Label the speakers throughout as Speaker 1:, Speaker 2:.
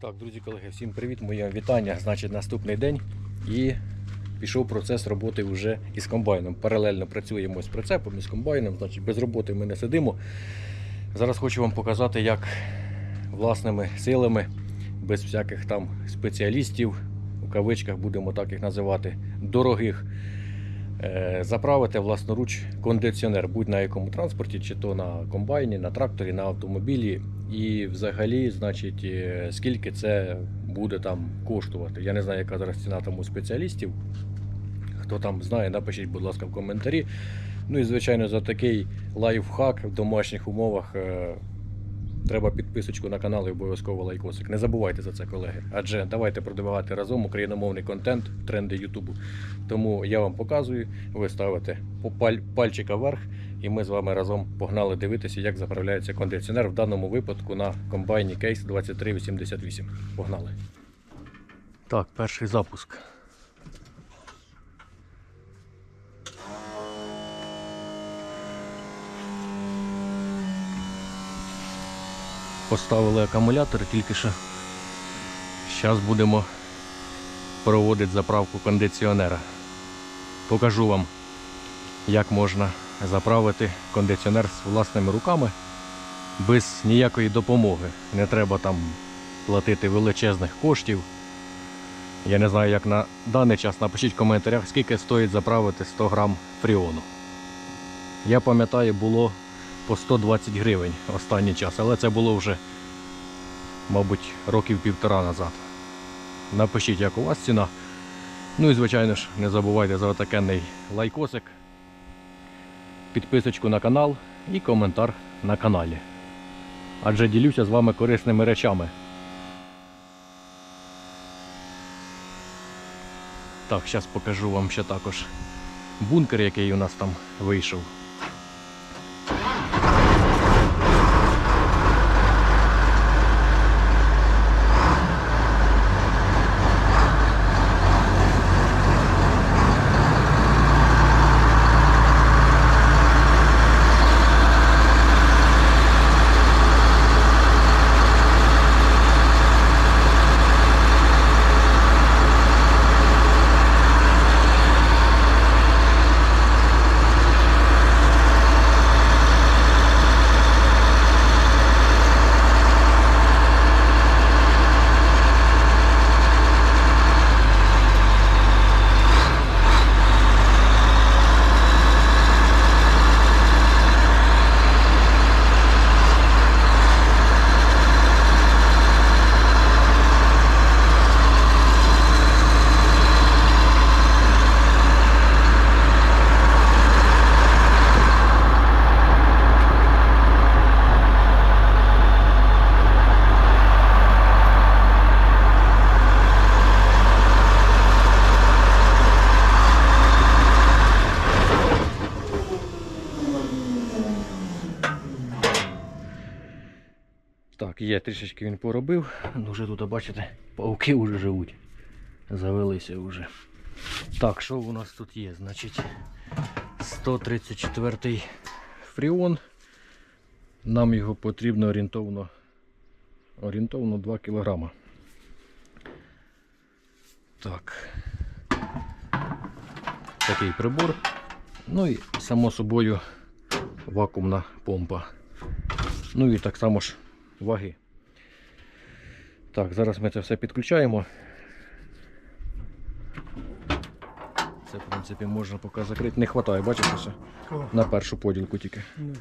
Speaker 1: Так, друзі, колеги, всім привіт, моє вітання. Значить, наступний день і пішов процес роботи вже із комбайном. Паралельно працюємо з прицепом і з комбайном, значить, без роботи ми не сидимо. Зараз хочу вам показати, як власними силами, без всяких там спеціалістів, у кавичках будемо так їх називати, дорогих, заправити власноруч кондиціонер, будь на якому транспорті, чи то на комбайні, на тракторі, на автомобілі. І взагалі, значить, е, скільки це буде там коштувати. Я не знаю, яка зараз ціна там у спеціалістів. Хто там знає, напишіть, будь ласка, в коментарі. Ну і звичайно, за такий лайфхак в домашніх умовах е, треба підписочку на канал і обов'язково лайкосик. Не забувайте за це, колеги. Адже давайте продавати разом україномовний контент, тренди Ютубу. Тому я вам показую, ви ставите пальчика вверх, і ми з вами разом погнали дивитися, як заправляється кондиціонер в даному випадку на комбайні Case 2388. Погнали. Так, перший запуск. Поставили акумулятор тільки що. Зараз будемо проводити заправку кондиціонера. Покажу вам, як можна заправити кондиціонер з власними руками без ніякої допомоги. Не треба там платити величезних коштів. Я не знаю, як на даний час. Напишіть в коментарях, скільки стоїть заправити 100 грам фріону. Я пам'ятаю, було по 120 гривень останній час, але це було вже, мабуть, років півтора назад. Напишіть, як у вас ціна. Ну і звичайно ж, не забувайте за отакенний лайкосик, підписочку на канал і коментар на каналі. Адже ділюся з вами корисними речами. Так, зараз покажу вам ще також бункер, який у нас там вийшов. Так, є, трішечки він поробив. Ну, вже тут, бачите, пауки вже живуть. Завелися вже. Так, що у нас тут є? Значить, 134 фріон. Нам його потрібно орієнтовно, орієнтовно 2 кг. Так. Такий прибор. Ну і само собою вакуумна помпа. Ну і так само ж ваги. Так, зараз ми це все підключаємо. Це, в принципі, можна поки закрити. Не вистачає, бачите все? На першу поділку тільки.
Speaker 2: Не.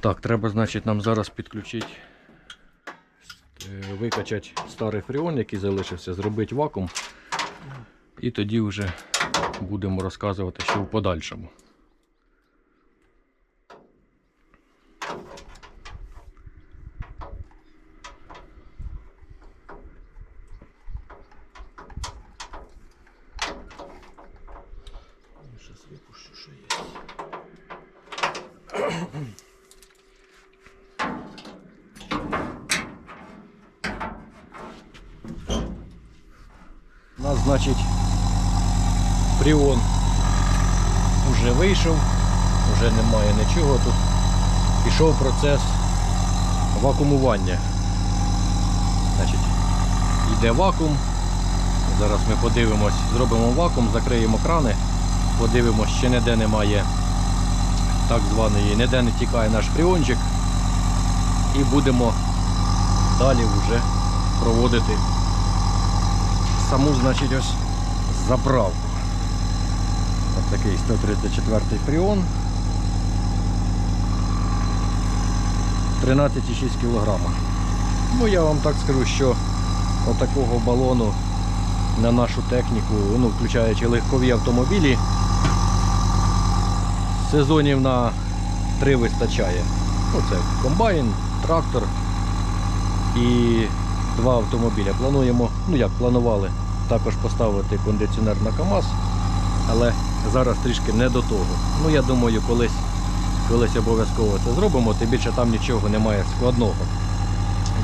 Speaker 1: Так, треба, значить, нам зараз підключити, е, викачати старий фреон, який залишився, зробити вакуум. І тоді вже будемо розказувати, що в подальшому. Значить, фріон уже вийшов. вже немає нічого тут. Пішов процес вакуумування. Значить, йде вакуум. Зараз ми подивимось, зробимо вакуум, закриємо крани, подивимось, ще ніде немає так званої, ніде не тікає наш фріончик. І будемо далі вже проводити саму, значить, ось заправку. Ось такий 134 фріон. 13,6 кг. Ну я вам так скажу, що отакого балону на нашу техніку, ну, включаючи легкові автомобілі, сезонів на 3 вистачає. Ну, це комбайн, трактор і два автомобіля. Плануємо, ну як планували, також поставити кондиціонер на КАМАЗ, але зараз трішки не до того. Ну я думаю, колись, колись обов'язково це зробимо, тим більше там нічого немає складного.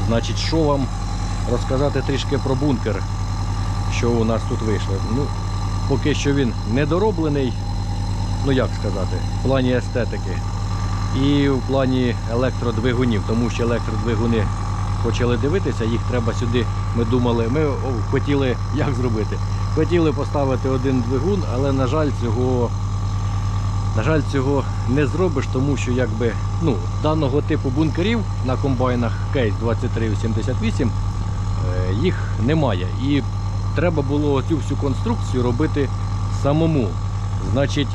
Speaker 1: Значить, що вам розказати трішки про бункер, що у нас тут вийшло. Ну, поки що він недороблений, ну як сказати, в плані естетики і в плані електродвигунів, тому що електродвигуни почали дивитися, їх треба сюди. Ми думали, ми хотіли як зробити? Хотіли поставити один двигун, але на жаль, цього. На жаль, цього не зробиш, тому що якби ну, даного типу бункерів на комбайнах Case 2388 е, їх немає. І треба було цю всю конструкцію робити самому. Значить,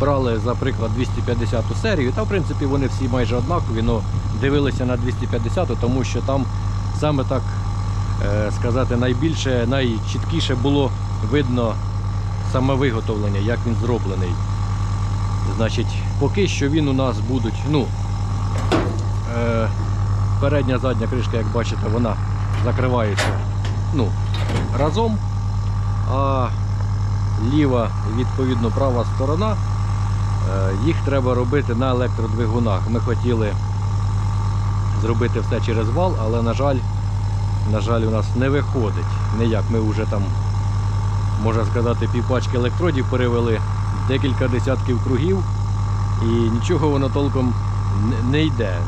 Speaker 1: брали, за приклад, 250 серію, та в принципі вони всі майже однакові, але дивилися на 250, тому що там саме так е, сказати найбільше, найчіткіше було видно саме виготовлення, як він зроблений. Значить, поки що він у нас будуть, ну, е, передня задня кришка, як бачите, вона закривається ну, разом, а ліва, відповідно, права сторона, е, їх треба робити на електродвигунах. Ми хотіли зробити все через вал, але, на жаль, на жаль, у нас не виходить. Ніяк ми вже там можна сказати, півпачки електродів перевели декілька десятків кругів і нічого воно толком не- йде.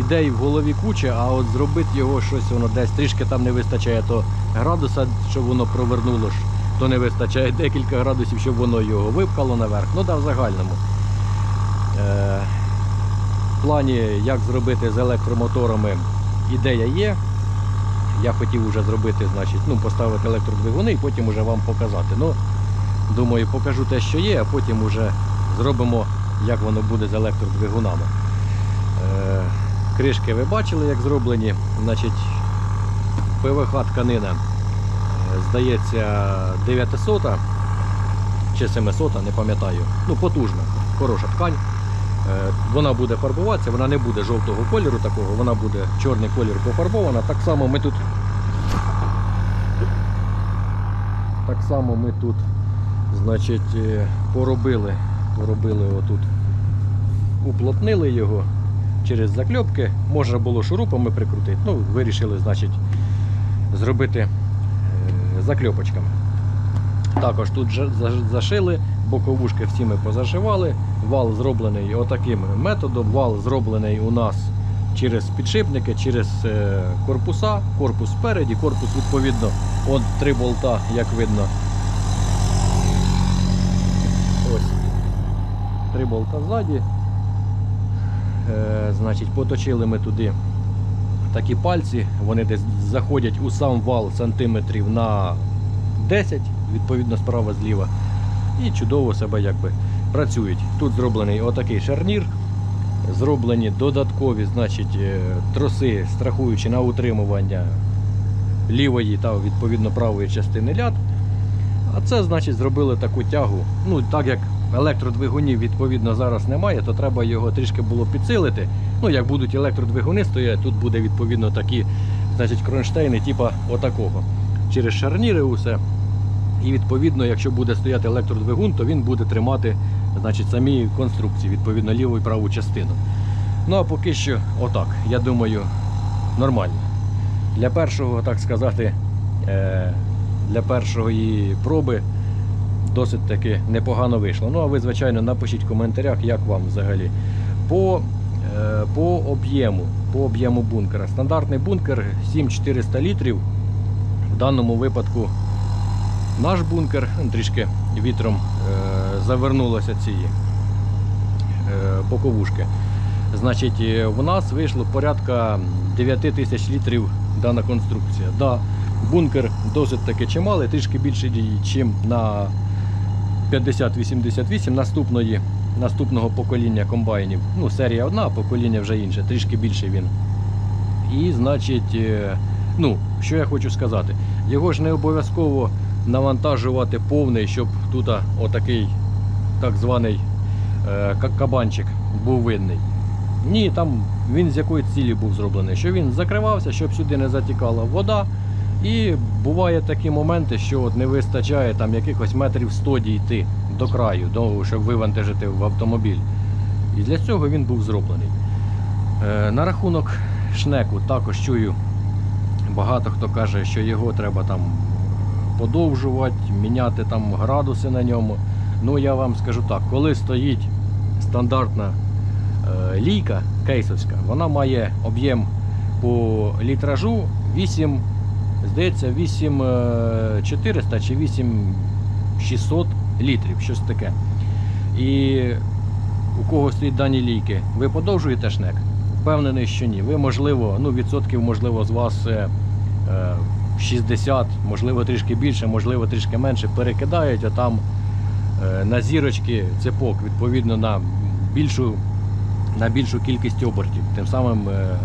Speaker 1: Ідей в голові куча, а от зробити його щось воно десь трішки там не вистачає, то градуса, щоб воно провернуло ж, то не вистачає декілька градусів, щоб воно його випхало наверх. Ну да, в загальному. Е, в плані, як зробити з електромоторами, ідея є. Я хотів вже зробити, значить, ну, поставити електродвигуни і потім вже вам показати. Ну, думаю, покажу те, що є, а потім вже зробимо, як воно буде з електродвигунами. Е, кришки ви бачили, як зроблені. Значить, ПВХ тканина, здається, 900 чи 700, не пам'ятаю. Ну, потужна, хороша ткань. Е, Вона буде фарбуватися, вона не буде жовтого кольору такого, вона буде чорний колір пофарбована. Так само ми тут. Так само ми тут, значить, е, поробили, поробили отут, уплотнили його через закльопки. Можна було шурупами прикрутити. Ну, вирішили, значить, зробити закльопочками. Також тут зашили, боковушки всі ми позашивали. Вал зроблений отаким методом. Вал зроблений у нас через підшипники, через е, корпуса. Корпус спереді, корпус відповідно. От три болта, як видно. Ось. Три болта ззаді. Е, значить, поточили ми туди такі пальці. Вони десь заходять у сам вал сантиметрів на 10, відповідно справа зліва. І чудово себе якби працюють. Тут зроблений отакий шарнір, зроблені додаткові значить, е, троси, страхуючи на утримування лівої та відповідно правої частини ляд. А це значить зробили таку тягу. Ну, так як електродвигунів відповідно зараз немає, то треба його трішки було підсилити. Ну, як будуть електродвигуни стоять, тут буде відповідно такі значить, кронштейни, типа отакого. Через шарніри усе. І відповідно, якщо буде стояти електродвигун, то він буде тримати значить, самі конструкції, відповідно, ліву і праву частину. Ну а поки що, отак, я думаю, нормально. Для першого, так сказати, е, для першої проби досить таки непогано вийшло. Ну а ви, звичайно, напишіть в коментарях, як вам взагалі. По, е, по об'єму по об'єму бункера. Стандартний бункер 7400 літрів. В даному випадку наш бункер трішки вітром е, завернулося ці е, боковушки. Значить, в нас вийшло порядка 9 тисяч літрів дана конструкція. Да, бункер досить таки чималий, трішки більше, ніж на 5088 наступної, наступного покоління комбайнів. Ну, серія одна, а покоління вже інше, трішки більше він. І, значить, е, ну, що я хочу сказати, його ж не обов'язково навантажувати повний, щоб тут отакий так званий е, кабанчик був видний. Ні, там він з якої цілі був зроблений, що він закривався, щоб сюди не затікала вода. І буває такі моменти, що от не вистачає там якихось метрів 100 дійти до краю, до, щоб вивантажити в автомобіль. І для цього він був зроблений. Е, на рахунок шнеку також чую, багато хто каже, що його треба там подовжувати, міняти там градуси на ньому. Ну я вам скажу так, коли стоїть стандартна е, лійка кейсовська, вона має об'єм по літражу 8, здається, 8400 чи 8600 літрів, щось таке. І у кого стоїть дані лійки, ви подовжуєте шнек? Впевнений, що ні. Ви, можливо, ну, відсотків, можливо, з вас е, е, 60, можливо, трішки більше, можливо, трішки менше, перекидають, а там е, на зірочки цепок, відповідно на більшу, на більшу кількість обертів. Тим самим е,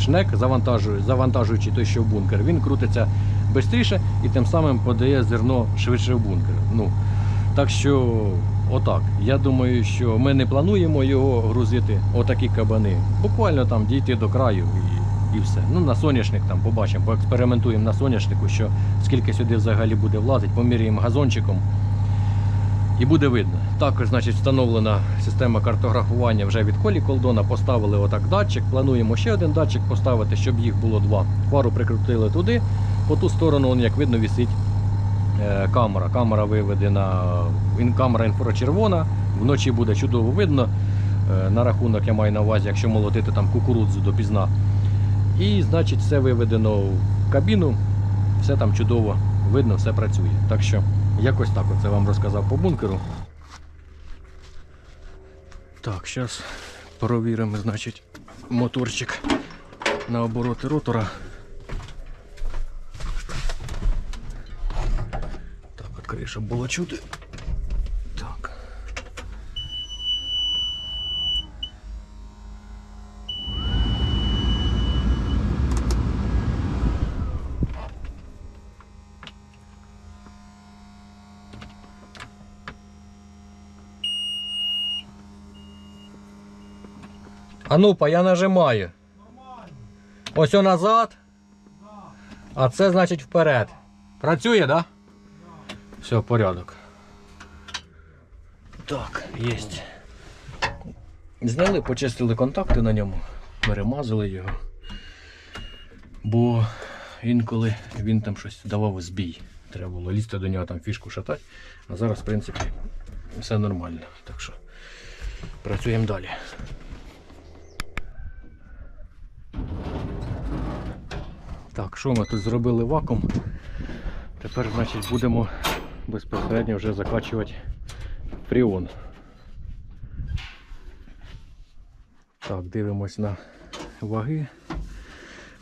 Speaker 1: шнек, завантажуючи той, що в бункер, він крутиться швидше і тим самим подає зерно швидше в бункер. Ну, так що, отак. Я думаю, що ми не плануємо його грузити, отакі кабани. Буквально там дійти до краю і, і все. Ну, на соняшник там побачимо, поекспериментуємо на соняшнику, що скільки сюди взагалі буде влазити, поміряємо газончиком. І буде видно. Також значить, встановлена система картографування вже від колі колдона. Поставили отак датчик. Плануємо ще один датчик поставити, щоб їх було два. Фару прикрутили туди. По ту сторону, он, як видно, висить е, камера. Камера виведена, камера інфрачервона. Вночі буде чудово видно. Е, На рахунок я маю на увазі, якщо молотити там кукурудзу допізна. І значить все виведено в кабіну, все там чудово видно, все працює. Так що якось так оце вам розказав по бункеру. Так, зараз провіримо, значить, моторчик на обороти ротора. Так, відкрию, щоб було чути. А ну-па, я нажимаю. Ось о назад. А це значить вперед. Працює, так? Да? Все, порядок. Так, єсть. Зняли, почистили контакти на ньому, перемазали його. Бо інколи він там щось давав збій. Треба було лізти до нього там фішку шатати. А зараз, в принципі, все нормально. Так що працюємо далі. Так, що ми тут зробили вакуум? Тепер, значить, будемо безпосередньо вже закачувати фріон. Так, дивимось на ваги.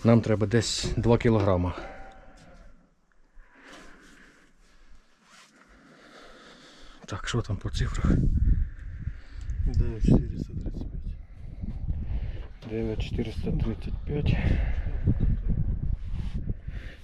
Speaker 1: Нам треба десь 2 кілограма. Так, що там по цифрах?
Speaker 2: 9435.
Speaker 1: 9435.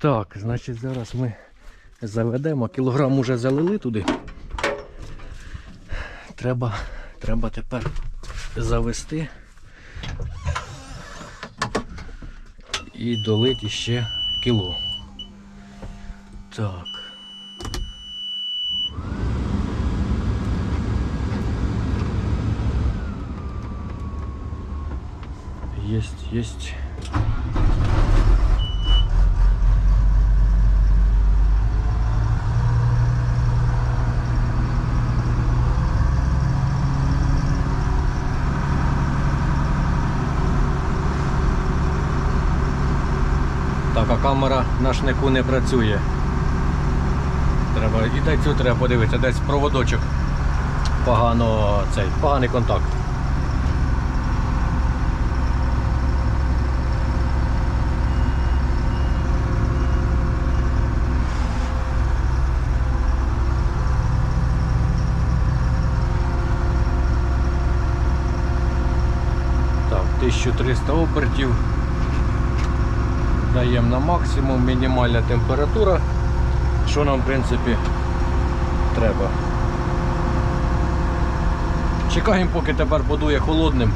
Speaker 1: Так, значить зараз ми заведемо. Кілограм уже залили туди. Треба, треба тепер завести і долити ще кіло. Так. Есть, есть. Камера на шнику не працює. Треба, і цю треба подивитися, десь проводочок погано цей, поганий контакт. Так, 1300 обертів. Даємо на максимум, мінімальна температура, що нам в принципі треба. Чекаємо, поки тепер подує холодним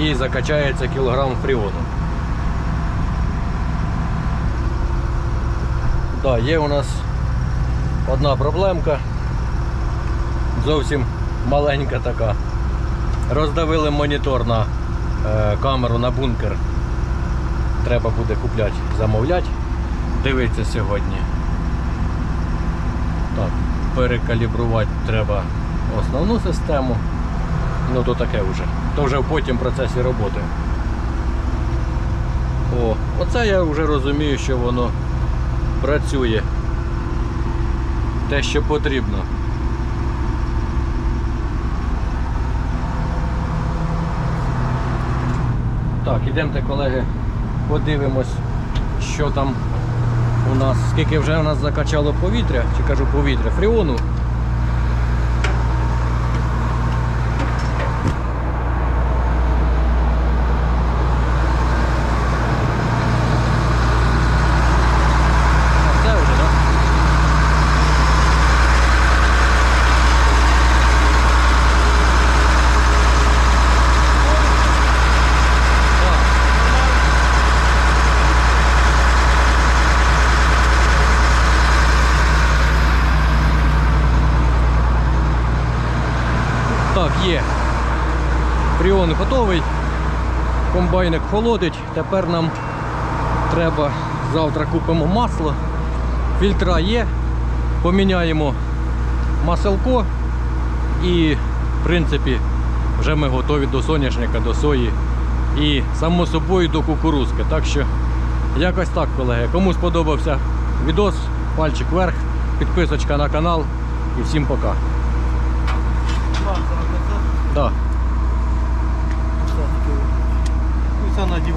Speaker 1: і закачається кілограм фріону. Да, є у нас одна проблемка. Зовсім маленька така. Роздавили монітор на е, камеру на бункер. Треба буде купляти, замовляти. Дивиться сьогодні. Так, перекалібрувати треба основну систему. Ну то таке вже. То вже потім в процесі роботи. О, оце я вже розумію, що воно працює. Те, що потрібно. Так, ідемте, колеги, подивимось, що там у нас, скільки вже у нас закачало повітря, чи кажу повітря, фріону. А, Це вже, так? Так. Так, є. Фріон готовий. Комбайник холодить. Тепер нам треба завтра купимо масло. Фільтра є. Поміняємо маселко. І, в принципі, вже ми готові до соняшника, до сої і само собою до кукурузки. Так що якось так, колеги. Кому сподобався відос, пальчик вверх, підписочка на канал і всім пока. Да.
Speaker 2: Усе надівати.